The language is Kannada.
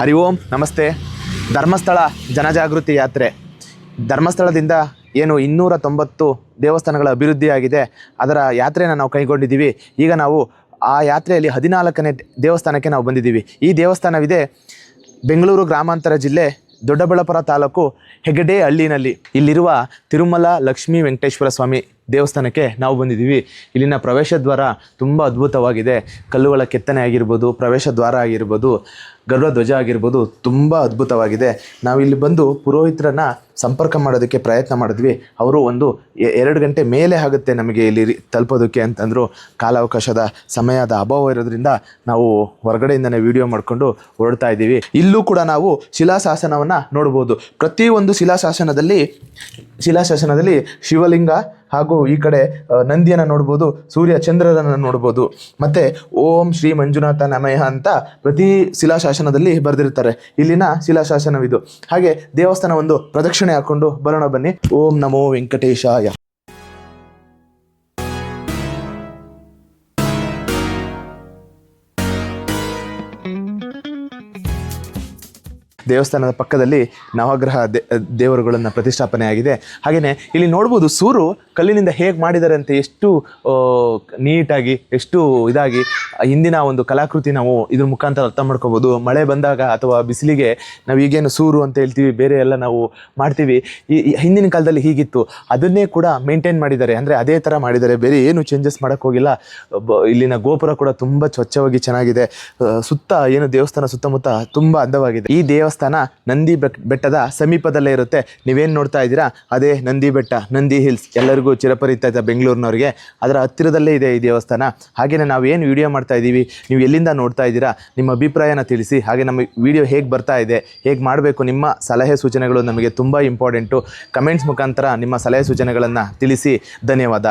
ಹರಿ ಓಂ, ನಮಸ್ತೆ. ಧರ್ಮಸ್ಥಳ ಜನಜಾಗೃತಿ ಯಾತ್ರೆ. ಧರ್ಮಸ್ಥಳದಿಂದ ಏನು ಇನ್ನೂರ ತೊಂಬತ್ತು ದೇವಸ್ಥಾನಗಳ ಅಭಿವೃದ್ಧಿಯಾಗಿದೆ. ಅದರ ಯಾತ್ರೆಯನ್ನು ನಾವು ಕೈಗೊಂಡಿದ್ದೀವಿ. ಈಗ ನಾವು ಆ ಯಾತ್ರೆಯಲ್ಲಿ ಹದಿನಾಲ್ಕನೇ ದೇವಸ್ಥಾನಕ್ಕೆ ನಾವು ಬಂದಿದ್ದೀವಿ. ಈ ದೇವಸ್ಥಾನವಿದೆ ಬೆಂಗಳೂರು ಗ್ರಾಮಾಂತರ ಜಿಲ್ಲೆ ದೊಡ್ಡಬಳ್ಳಾಪುರ ತಾಲೂಕು ಹೆಗಡೆ ಹಳ್ಳಿನಲ್ಲಿ ಇಲ್ಲಿರುವ ತಿರುಮಲ ಲಕ್ಷ್ಮೀ ವೆಂಕಟೇಶ್ವರ ಸ್ವಾಮಿ ದೇವಸ್ಥಾನಕ್ಕೆ ನಾವು ಬಂದಿದ್ದೀವಿ. ಇಲ್ಲಿನ ಪ್ರವೇಶ ದ್ವಾರ ತುಂಬ ಅದ್ಭುತವಾಗಿದೆ. ಕಲ್ಲುಗಳ ಕೆತ್ತನೆ ಆಗಿರ್ಬೋದು, ಪ್ರವೇಶ ದ್ವಾರ ಆಗಿರ್ಬೋದು ಗರುಡ ಧ್ವಜ ಆಗಿರ್ಬೋದು ತುಂಬ ಅದ್ಭುತವಾಗಿದೆ. ನಾವು ಇಲ್ಲಿ ಬಂದು ಪುರೋಹಿತರನ್ನ ಸಂಪರ್ಕ ಮಾಡೋದಕ್ಕೆ ಪ್ರಯತ್ನ ಮಾಡಿದ್ವಿ. ಅವರು ಒಂದು ಎರಡು ಗಂಟೆ ಮೇಲೆ ಆಗುತ್ತೆ ನಮಗೆ ಇಲ್ಲಿ ತಲುಪೋದಕ್ಕೆ ಅಂತಂದರು ಕಾಲಾವಕಾಶದ ಸಮಯದ ಅಭಾವ ಇರೋದ್ರಿಂದ ನಾವು ಹೊರಗಡೆಯಿಂದನೇ ವಿಡಿಯೋ ಮಾಡಿಕೊಂಡು ಹೊರಡ್ತಾ ಇದ್ದೀವಿ. ಇಲ್ಲೂ ಕೂಡ ನಾವು ಶಿಲಾಶಾಸನವನ್ನು ನೋಡ್ಬೋದು. ಪ್ರತಿಯೊಂದು ಶಿಲಾಶಾಸನದಲ್ಲಿ ಶಿಲಾಶಾಸನದಲ್ಲಿ ಶಿವಲಿಂಗ ಹಾಗೂ ಈ ಕಡೆ ನಂದಿಯನ್ನು ನೋಡ್ಬೋದು, ಸೂರ್ಯ ಚಂದ್ರರನ್ನು ನೋಡ್ಬೋದು. ಮತ್ತೆ ಓಂ ಶ್ರೀ ಮಂಜುನಾಥ ನಮಯ ಅಂತ ಪ್ರತಿ ಶಿಲಾಶಾಸನದಲ್ಲಿ ಬರೆದಿರ್ತಾರೆ. ಇಲ್ಲಿನ ಶಿಲಾಶಾಸನವಿದು. ಹಾಗೆ ದೇವಸ್ಥಾನ ಒಂದು ಪ್ರದಕ್ಷಿಣೆ ಹಾಕೊಂಡು ಬರೋಣ ಬನ್ನಿ. ಓಂ ನಮೋ ವೆಂಕಟೇಶಾಯ. ದೇವಸ್ಥಾನದ ಪಕ್ಕದಲ್ಲಿ ನವಗ್ರಹ ದೇವರುಗಳನ್ನು ಪ್ರತಿಷ್ಠಾಪನೆ ಆಗಿದೆ ಹಾಗೆಯೇ ಇಲ್ಲಿ ನೋಡ್ಬೋದು ಸೂರು ಕಲ್ಲಿನಿಂದ ಹೇಗೆ ಮಾಡಿದ್ದಾರೆ ಅಂತ ಎಷ್ಟು ನೀಟಾಗಿ, ಎಷ್ಟು ಇದಾಗಿ, ಹಿಂದಿನ ಒಂದು ಕಲಾಕೃತಿ ನಾವು ಇದ್ರ ಮುಖಾಂತರ ಅರ್ಥ ಮಾಡ್ಕೋಬೋದು. ಮಳೆ ಬಂದಾಗ ಅಥವಾ ಬಿಸಿಲಿಗೆ ನಾವು ಈಗೇನು ಸೂರು ಅಂತ ಹೇಳ್ತೀವಿ, ಬೇರೆ ಎಲ್ಲ ನಾವು ಮಾಡ್ತೀವಿ. ಈ ಹಿಂದಿನ ಕಾಲದಲ್ಲಿ ಹೀಗಿತ್ತು. ಅದನ್ನೇ ಕೂಡ ಮೇಂಟೈನ್ ಮಾಡಿದ್ದಾರೆ. ಅಂದರೆ ಅದೇ ಥರ ಮಾಡಿದ್ದಾರೆ. ಬೇರೆ ಏನು ಚೇಂಜಸ್ ಮಾಡೋಕ್ಕೋಗಿಲ್ಲ ಇಲ್ಲಿನ ಗೋಪುರ ಕೂಡ ತುಂಬ ಸ್ವಚ್ಛವಾಗಿ ಚೆನ್ನಾಗಿದೆ. ಸುತ್ತ ಏನು ದೇವಸ್ಥಾನ ಸುತ್ತಮುತ್ತ ತುಂಬ ಅಂದವಾಗಿದೆ. ಈ ದೇವಸ್ಥಾನ ನಂದಿ ಬೆಟ್- ಬೆಟ್ಟದ ಸಮೀಪದಲ್ಲೇ ಇರುತ್ತೆ. ನೀವೇನು ನೋಡ್ತಾ ಇದ್ದೀರಾ? ಅದೇ ನಂದಿ ಬೆಟ್ಟ, ನಂದಿ ಹಿಲ್ಸ್. ಎಲ್ಲರಿಗೂ ಚಿರಪರಿಚಿತ ಬೆಂಗಳೂರಿನವ್ರಿಗೆ ಅದರ ಹತ್ತಿರದಲ್ಲೇ ಇದೆ ಈ ದೇವಸ್ಥಾನ. ಹಾಗೆಯೇ ನಾವು ಏನು ವಿಡಿಯೋ ಮಾಡ್ತಾ ಇದ್ದೀವಿ, ನೀವು ಎಲ್ಲಿಂದ ನೋಡ್ತಾ ಇದ್ದೀರಾ? ನಿಮ್ಮ ಅಭಿಪ್ರಾಯನ ತಿಳಿಸಿ, ಹಾಗೆ ನಮ್ಮ ವಿಡಿಯೋ ಹೇಗೆ ಬರ್ತಾ ಇದೆ, ಹೇಗೆ ಮಾಡಬೇಕು ನಿಮ್ಮ ಸಲಹೆ ಸೂಚನೆಗಳು ನಮಗೆ ತುಂಬ ಇಂಪಾರ್ಟೆಂಟು ಕಮೆಂಟ್ಸ್ ಮುಖಾಂತರ ನಿಮ್ಮ ಸಲಹೆ ಸೂಚನೆಗಳನ್ನು ತಿಳಿಸಿ. ಧನ್ಯವಾದ.